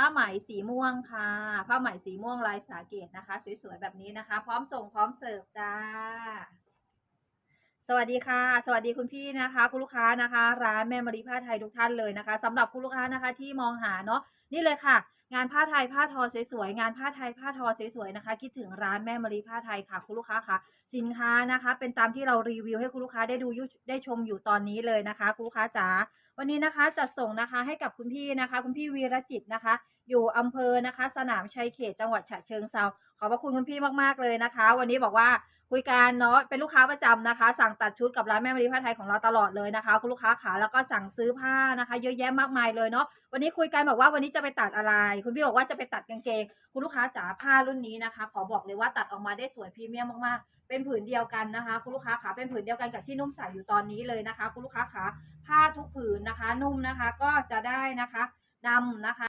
ผ้าไหมสีม่วงค่ะ ผ้าไหมสีม่วงลายสาเกตนะคะ สวยๆ แบบนี้นะคะ พร้อมส่งพร้อมเสิร์ฟจ้า สวัสดีค่ะ สวัสดีคุณพี่นะคะ คุณลูกค้านะคะ ร้านแม่มารีผ้าไทยทุกท่านเลยนะคะสำหรับคุณลูกค้านะคะที่มองหาเนาะนี่เลยค่ะ งานผ้าไทยผ้าทอสวยๆงานผ้าไทยผ้าทอสวยๆนะคะ คิดถึงร้านแม่มารีผ้าไทยค่ะคุณลูกค้าค่ะ สินค้านะคะ เป็นตามที่เรารีวิวให้คุณลูกค้าได้ดูได้ชมอยู่ตอนนี้เลยนะคะคุณลูกค้าจ๋าวันนี้นะคะจัดส่งนะคะให้กับคุณพี่นะคะ คุณพี่วีรจิตนะคะ อยู่อำเภอนะคะ สนามชัยเขตจังหวัดฉะเชิงเซาขอบพระคุณคุณพี่มากๆเลยนะคะ วันนี้บอกว่า คุยกันเนาะเป็นลูกค้าประจำนะคะ สั่งตัดชุดกับร้านแม่มารีผ้าไทยของเราตลอดเลยนะคะ คุณลูกค้าขาแล้วก็สั่งซื้อผ้านะคะ เยอะแยะมากมายเลยเนาะวันนี้คุยกันบอกว่าวันนี้จะไปตัดอะไร คุณพี่บอกว่าจะไปตัดกางเกง คุณลูกค้าจ๋าผ้ารุ่นนี้นะคะ ขอบอกเลยว่าตัดออกมาได้สวยพรีเมียมมากๆ เป็นผืนเดียวกันนะคะ คุณลูกค้าขาเป็นผืนเดียวกันกับที่นุ่มใส่อยู่ตอนนี้เลยนะคะ คุณลูกค้าขาผ้าทุกผืนนะคะ นุ่มนะคะก็จะได้นะคะนำนะคะ